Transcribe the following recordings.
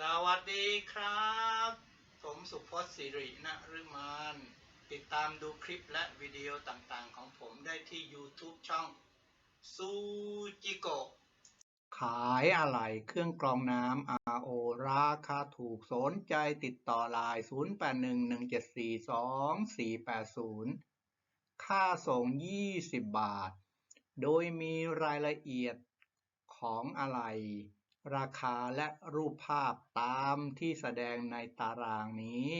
สวัสดีครับ ผมสุพจน์สิรินฤมานติดตามดูคลิปและวิดีโอต่างๆ ของผมได้ที่ YouTube ช่องซูจิโกะขายอะไหล่เครื่องกรองน้ำ RO ราคาถูกสนใจติดต่อไลน์0811742480 ค่าส่ง 20 บาท โดยมีรายละเอียดของอะไหล่ ราคาและรูปภาพตามที่แสดงในตารางนี้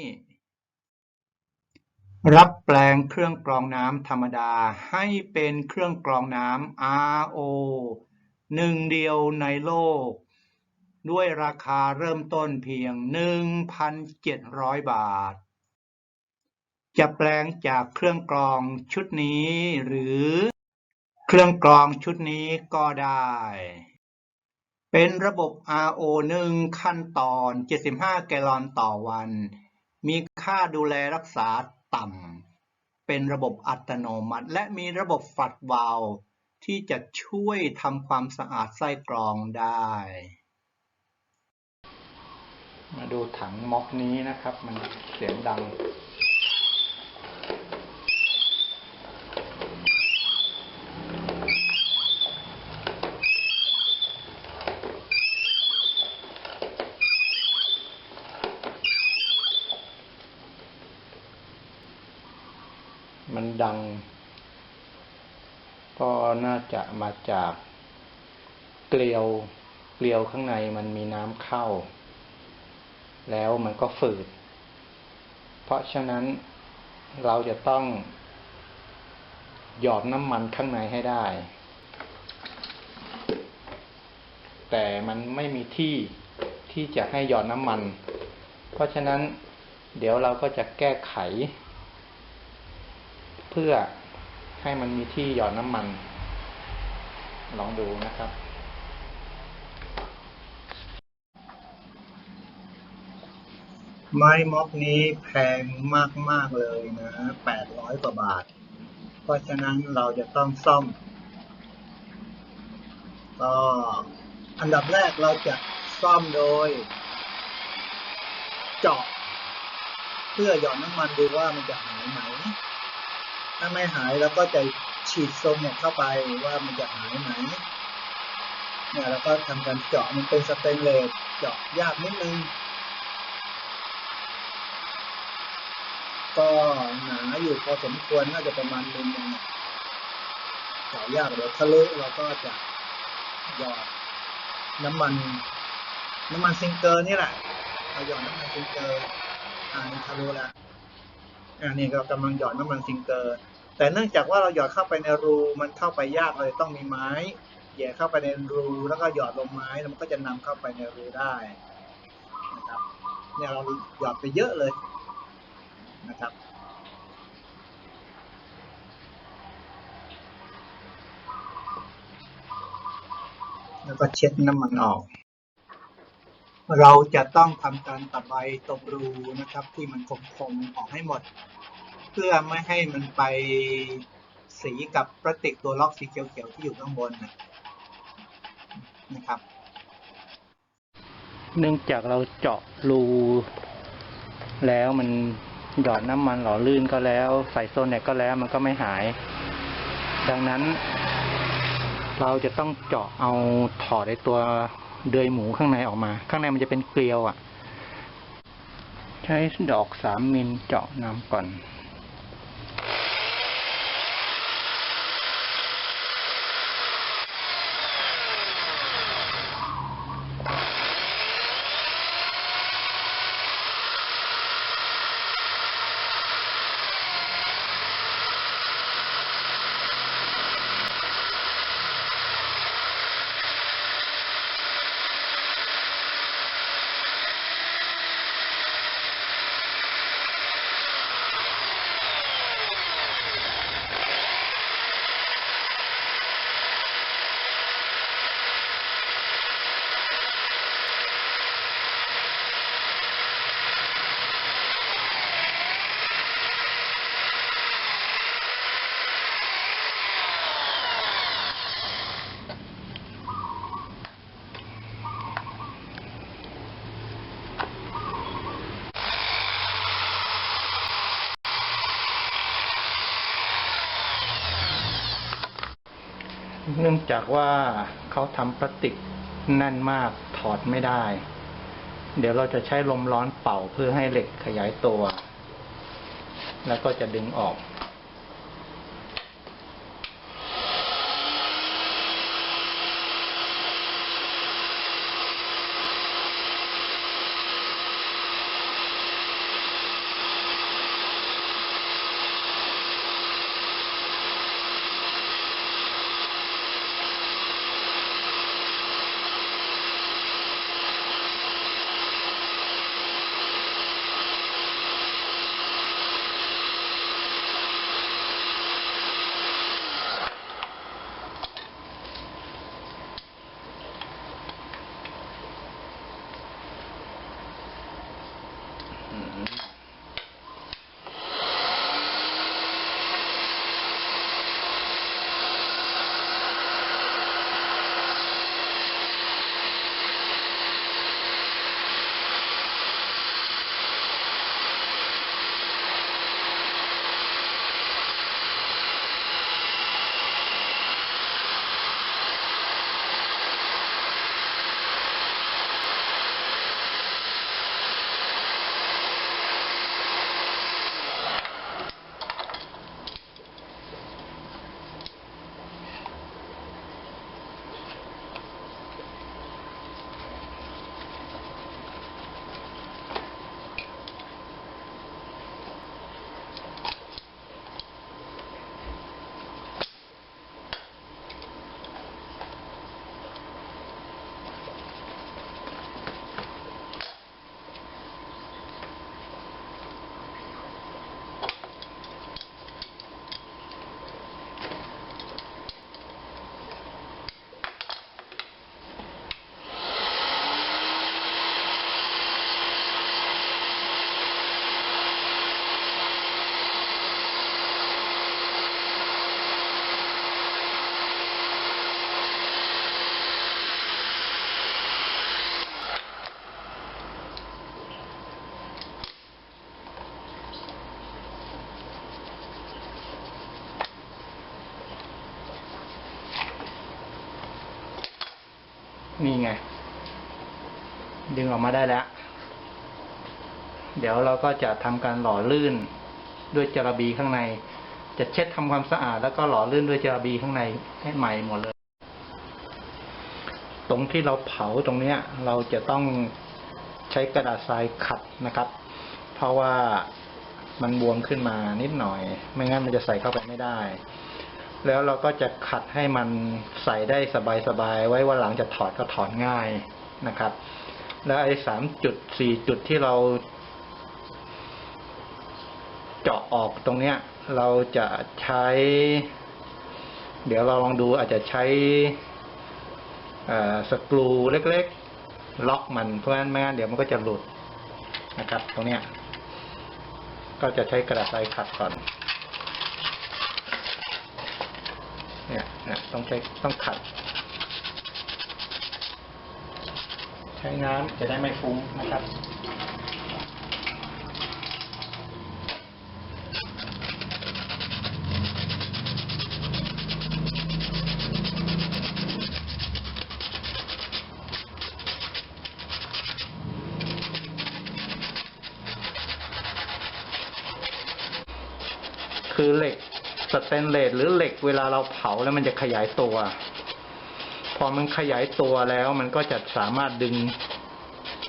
รับแปลงเครื่องกรองน้ำธรรมดาให้เป็นเครื่องกรองน้ำ RO หนึ่งเดียวในโลก ด้วยราคาเริ่มต้นเพียง 1,700 บาท จะแปลงจากเครื่องกรองชุดนี้หรือเครื่องกรองชุดนี้ก็ได้ เป็นระบบ RO 1 ขั้นตอน 75 แกลลอนต่อวัน มีค่าดูแลรักษาต่ำ เป็นระบบอัตโนมัติ และมีระบบฝัดวาล์วที่จะช่วยทำความสะอาดไส้กรองได้ มาดูถังม็อกนี้นะครับ มันเสียงดัง มันดัง ก็น่า จะมาจากเกลียวเกลียวข้างในมันมีน้ำเข้า แล้วมันก็ฝืด เพราะฉะนั้นเราจะต้องหยอดน้ำมันข้างในให้ได้ แต่มันไม่มีที่ที่จะให้หยอดน้ำมัน เพราะฉะนั้นเดี๋ยวเราก็จะแก้ไข เพื่อให้มันมีที่หยอดน้ำมัน ลองดูนะครับ ไม้ม็อกนี้แพงมาก ๆ เลยนะแปดร้อยกว่าบาท เพราะฉะนั้นเราจะต้องซ่อม ก็อันดับแรกเราจะซ่อมโดย เจาะ เพื่อหย่อดน้ำมันดูว่ามันจะหายไหม ถ้าไม่หายเราก็จะ ฉีดโซมเนี่ยเข้าไปว่ามันจะหายไหมเนี่ยแล้วก็ทำการเจาะมันเป็นสเตนเลสเจาะยากนิดนึง ก็หนาอยู่พอสมควรน่าจะประมาณนึงเนี่ยเจาะยากเดี๋ยวทะลุเราก็จะหยอดน้ำมัน น้ำมันซิงเกอร์นี่แหละเราหยอดน้ำมันซิงเกอร์อ่านี่ทะลุแล้วอันนี้เรากำลังหยอดน้ำมันซิงเกอร์ แต่เนื่องจากว่าเราหยอดเข้าไปในรูมันเข้าไปยากเลยต้องมีไม้แย่เข้าไปในรูแล้วก็หยอดลงไม้แล้วมันก็จะนำเข้าไปในรูได้นะครับเนี่ยเราหยอดไปเยอะเลยนะครับแล้วก็เช็ดน้ำมันออก เราจะต้องทำการตะไบตรงรูนะครับ ที่มันคมๆออกให้หมด เพื่อไม่ให้มันไปสีกับพลาสติกตัวล็อกสีเขียวๆที่อยู่ข้างบนนะนะครับ เนื่องจากเราเจาะรูแล้วมันหยอดน้ำมันหล่อลื่นก็แล้ว ใส่โซนเน็ตก็แล้วมันก็ไม่หาย ดังนั้น เราจะต้องเจาะเอาถอดไอตัวเดือยหมูข้างในออกมา ข้างในมันจะเป็นเกลียวอะ ใช้ดอกสามมิลเจาะน้ำก่อน เนื่องจากว่าเขาทำพลาสติกแน่นมากถอดไม่ได้ เดี๋ยวเราจะใช้ลมร้อนเป่าเพื่อให้เหล็กขยายตัว แล้วก็จะดึงออก นี่ไง ดึงออกมาได้แล้ว เดี๋ยวเราก็จะทำการหล่อลื่นด้วยจระบีข้างใน จะเช็ดทำความสะอาด แล้วก็หล่อลื่นด้วยจระบีข้างในให้ใหม่หมดเลย ตรงที่เราเผาตรงเนี้ย เราจะต้องใช้กระดาษทรายขัดนะครับ เพราะว่ามันบวมขึ้นมานิดหน่อย ไม่งั้นมันจะใส่เข้าไปไม่ได้ แล้วเราก็จะขัดให้มันใส่ได้สบายๆ ไว้ว่าหลังจะถอดก็ถอดง่ายนะครับ แล้วไอ้สามจุดสี่จุดที่เรา เจาะออกตรงเนี้ย เราจะใช้ เดี๋ยวเราลองดูอาจจะใช้สกรูเล็กๆ ล็อกมันเพราะงั้นไม่งั้นเดี๋ยวมันก็จะหลุดนะครับ ตรงเนี้ย ก็จะใช้กระดาษทรายขัดก่อน เนี่ยนะต้องใช้ต้องขัด ใช้น้ำจะได้ไม่ฟุ้งนะครับ คือเหล็กสแตนเลสหรือเหล็กเวลาเราเผาแล้วมันจะขยายตัว พอมันขยายตัวแล้วมันก็จะสามารถดึง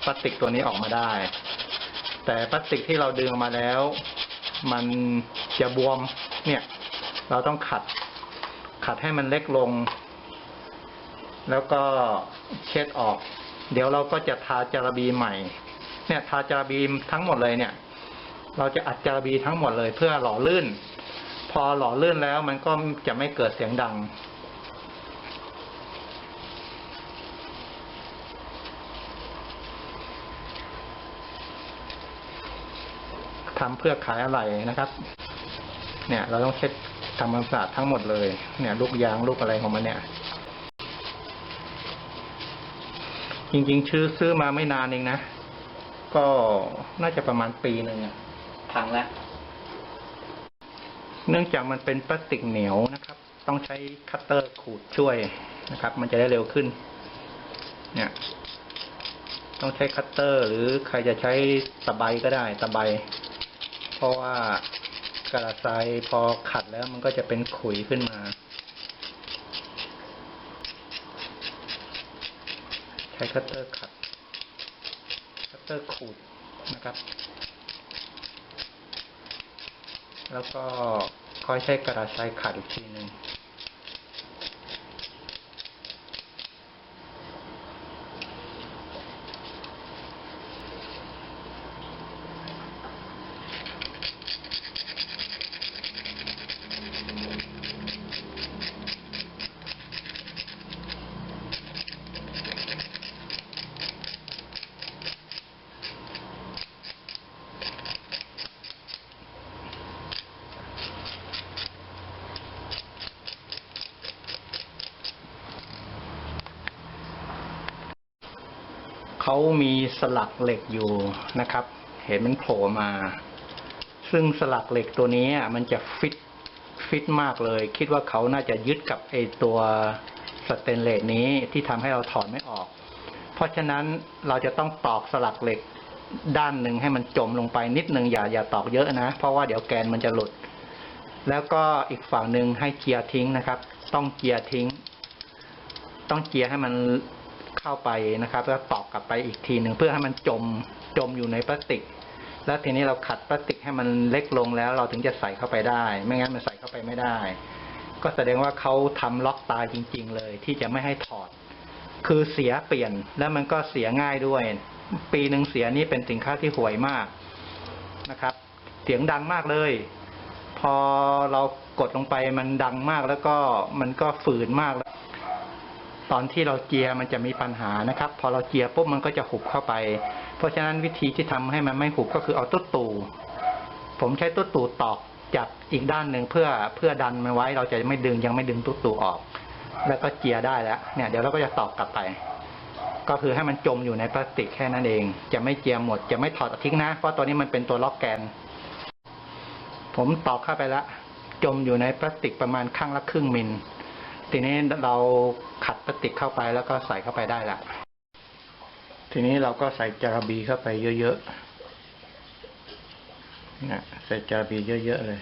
พลาสติกตัวนี้ออกมาได้ แต่พลาสติกที่เราดึงออกมาแล้ว มันจะบวมเนี่ย เราต้องขัด ขัดให้มันเล็กลง แล้วก็เช็ดออก เดี๋ยวเราก็จะทาจารบีใหม่ เนี่ย ทาจารบีทั้งหมดเลยเนี่ย เราจะอัดจารบีทั้งหมดเลยเพื่อหล่อลื่น พอหล่อลื่นแล้วมันก็จะไม่เกิดเสียงดัง ทำเพื่อขายอะไรนะครับ เนี่ย เราต้องเช็ดทำความสะอาดทั้งหมดเลย เนี่ยลูกยางลูกอะไรของมันเนี่ย จริงๆ ชื่อซื้อมาไม่นานเองนะ ก็น่าจะประมาณปีหนึ่งอะพังแล้ว เนื่องจากมันเป็นพลาสติกเหนียวนะครับ ต้องใช้คัตเตอร์ขูดช่วยนะครับ มันจะได้เร็วขึ้น เนี่ย ต้องใช้คัตเตอร์ หรือใครจะใช้ตะไบก็ได้ตะไบ เพราะว่ากระทรายพอขัดแล้วมันก็จะเป็นขุยขึ้นมา ใช้คัตเตอร์ขัด คัตเตอร์ขูดนะครับ แล้วก็ค่อยใช้กระชายขัดอีกทีหนึ่ง เขามีสลักเหล็กอยู่นะครับ เห็นมันโผล่มา ซึ่งสลักเหล็กตัวนี้มันจะฟิตฟิตมากเลย คิดว่าเขาน่าจะยึดกับไอตัวสเตนเลสนี้ที่ทำให้เราถอดไม่ออก เพราะฉะนั้นเราจะต้องตอกสลักเหล็กด้านหนึ่งให้มันจมลงไปนิดหนึ่งอย่าอย่าตอกเยอะนะ เพราะว่าเดี๋ยวแกนมันจะหลุด แล้วก็อีกฝั่งหนึ่งให้เจียร์ทิ้งนะครับ ต้องเจียร์ทิ้ง ต้องเจียร์ให้มัน เข้าไปนะครับแล้วตอกกลับไปอีกทีหนึ่งเพื่อให้มันจมจมอยู่ในพลาสติก แล้วทีนี้เราขัดพลาสติกให้มันเล็กลงแล้ว เราถึงจะใส่เข้าไปได้ ไม่งั้นมันใส่เข้าไปไม่ได้ ก็แสดงว่าเขาทำล็อกตายจริง ๆ เลย ที่จะไม่ให้ถอด คือเสียเปลี่ยนแล้วมันก็เสียง่ายด้วย ปีหนึ่งเสียนี่เป็นสินค้าที่ห่วยมากนะครับ เสียงดังมากเลย พอเรากดลงไปมันดังมากแล้วก็มันก็ฝืนมาก ตอนที่เราเจียมันจะมีปัญหานะครับ พอเราเจียปุ๊บมันก็จะหุบเข้าไป เพราะฉะนั้นวิธีที่ทำให้มันไม่หุบก็คือเอาตุ๊ดตูผมใช้ตุ๊ดตูตอกจากอีกด้านหนึ่งเพื่อเพื่อดันมันไว้ เราจะไม่ดึงยังไม่ดึงตุ๊ดตูออก แล้วก็เจียได้แล้วเนี่ย เดี๋ยวเราก็จะตอกกลับไป ก็คือให้มันจมอยู่ในพลาสติกแค่นั้นเอง จะไม่เจียหมด จะไม่ถอดทิ้งนะ เพราะตัวนี้มันเป็นตัวล็อกแกน ผมตอกเข้าไปแล้วจมอยู่ในพลาสติกประมาณข้างละครึ่งมิล ทีนี้เราขัดพลาสติกเข้าไปแล้วก็ใส่เข้าไปได้ละทีนี้เราก็ใส่จาระบีเข้าไปเยอะๆนะใส่จาระบีเยอะๆเลย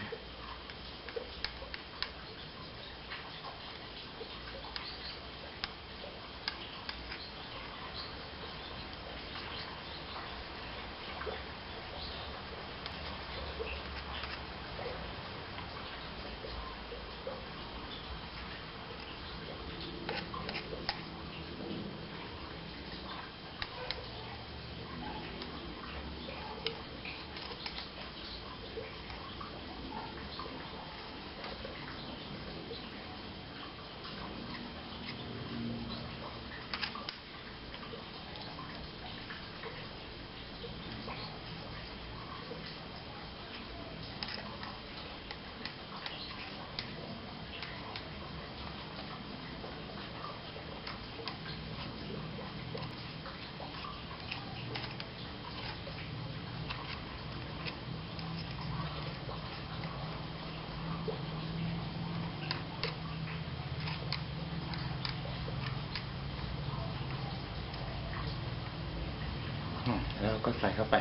อืมแล้วก็ใส่เข้าไป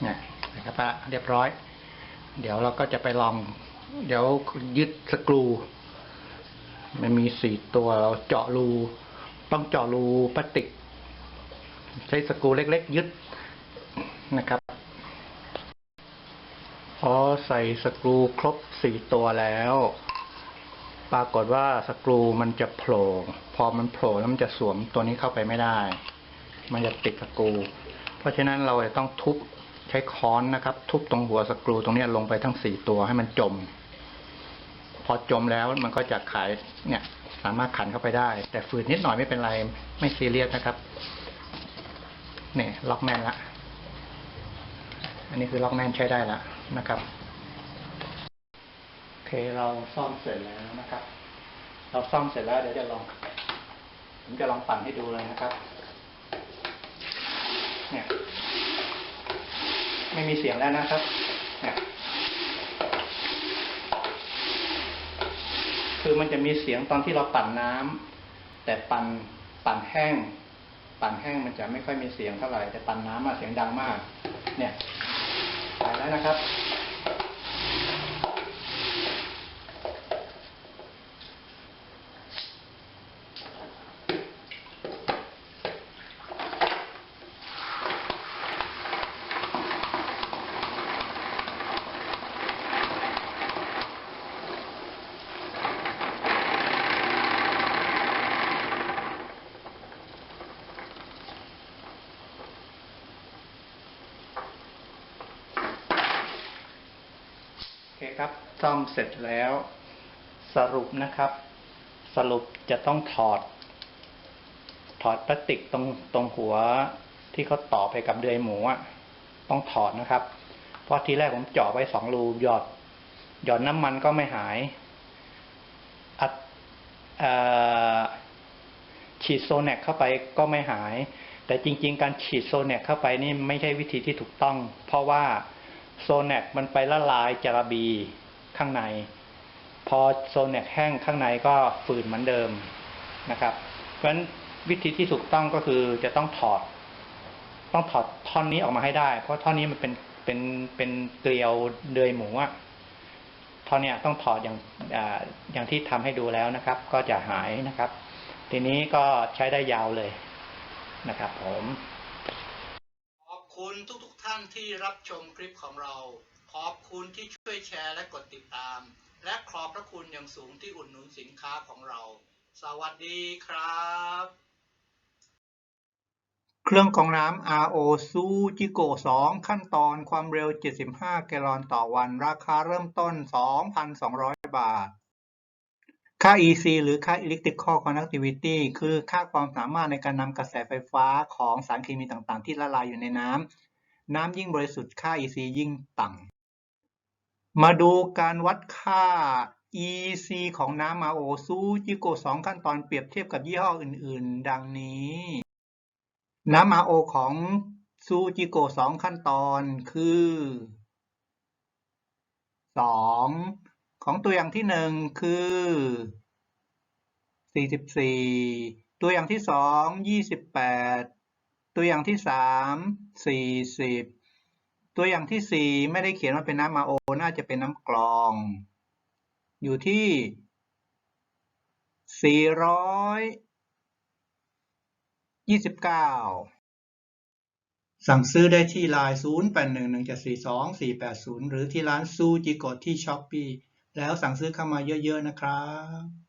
เนี่ย ใส่เข้าไปเรียบร้อย เดี๋ยวเราก็จะไปลอง เดี๋ยวยึดสกรู มันมีสี่ตัวเราเจาะรู ต้องเจาะรูพลาสติก ใช้สกรูเล็ก ๆ ยึดนะครับพอใส่สกรูครบสี่ตัวแล้ว ปรากฏว่าสกรูมันจะโผล่พอมันโผล่แล้วมันจะสวมตัวนี้เข้าไปไม่ได้ มันจะติดสกรู เพราะฉะนั้นเราจะต้องทุบ ใช้ค้อนนะครับ ทุบตรงหัวสกรูตรงนี้ลงไปทั้งสี่ตัวให้มันจม พอจมแล้วมันก็จะขายเนี่ย สามารถขันเข้าไปได้ แต่ฝืนนิดหน่อยไม่เป็นไรไม่ซีเรียสนะครับเนี่ยล็อกแน่นละอันนี้คือล็อกแน่นใช้ได้ล้วนะครับโอเคเราซ่อมเสร็จแล้วนะครับ เราซ่อมเสร็จแล้วเดี๋ยวจะลองผมจะลองปั่นให้ดูเลยนะครับ เนี่ย ไม่มีเสียงแล้วนะครับ คือมันจะมีเสียงตอนที่เราปั่นน้ำแต่ปั่นปั่นแห้ง ปั่นแห้งมันจะไม่ค่อยมีเสียงเท่าไหร่แต่ปั่นน้ำมาเสียงดังมาก เนี่ยไปแล้วนะครับ ซ่อมเสร็จแล้ว สรุปนะครับ สรุปจะต้องถอด ถอดพลาสติกตรงตรงหัวที่เขาต่อไปกับเดือยหมูอะต้องถอดนะครับ เพราะทีแรกผมเจาะไว้สองรูหยอด หยอดน้ำมันก็ไม่หายอัดฉีดโซแนกเข้าไปก็ไม่หาย แต่จริง ๆ การฉีดโซแนกเข้าไปนี่ไม่ใช่วิธีที่ถูกต้อง เพราะว่าโซแนกมันไปละลายจาระบี ข้างใน พอโซแนกแห้งข้างในก็ฝืนเหมือนเดิมนะครับ เพราะฉะนั้นวิธีที่ถูกต้องก็คือจะต้องถอด ต้องถอดท่อนนี้ออกมาให้ได้ เพราะท่อนนี้มันเป็นเป็นเป็นเกลียวเดือยหมูอะท่อนเนี้ยต้องถอดอย่างออย่างที่ทำให้ดูแล้วนะครับ ก็จะหายนะครับ ทีนี้ก็ใช้ได้ยาวเลยนะครับผม ขอบคุณทุกๆทท่านที่รับชมคลิปของเรา ขอบคุณที่ช่วยแชร์และกดติดตาม และขอบพระคุณอย่างสูงที่อุดหนุนสินค้าของเรา สวัสดีครับ เครื่องกรองน้ำ RO ซูจิโก2ขั้นตอนความเร็ว 75 แกลลอนต่อวัน ราคาเริ่มต้น 2,200 บาท ค่า EC หรือค่า Electrical Conductivity คือค่าความสามารถในการนำกระแสไฟฟ้าของสารเคมีต่างๆ ที่ละลายอยู่ในน้ำน้ำยิ่งบริสุทธิ์ค่า EC ยิ่งต่ำ มาดูการวัดค่า EC ของน้ำ RO ซูจิโก2ขั้นตอนเปรียบเทียบกับยี่ห้ออื่น ๆ ดังนี้ น้ำ RO ของซูจิโก2ขั้นตอนคือ 2 ของตัวอย่างที่ 1 คือ 44 ตัวอย่างที่ 2 28 ตัวอย่างที่ 3 40 ตัวอย่างที่ 4 ไม่ได้เขียนว่าเป็นน้ำ RO น่าจะเป็นน้ำกรอง อยู่ที่ 429 สั่งซื้อได้ที่ไลน์0811742480 หรือที่ร้านซูจิโกะที่ช้อปปีแล้วสั่งซื้อเข้ามาเยอะๆนะครับ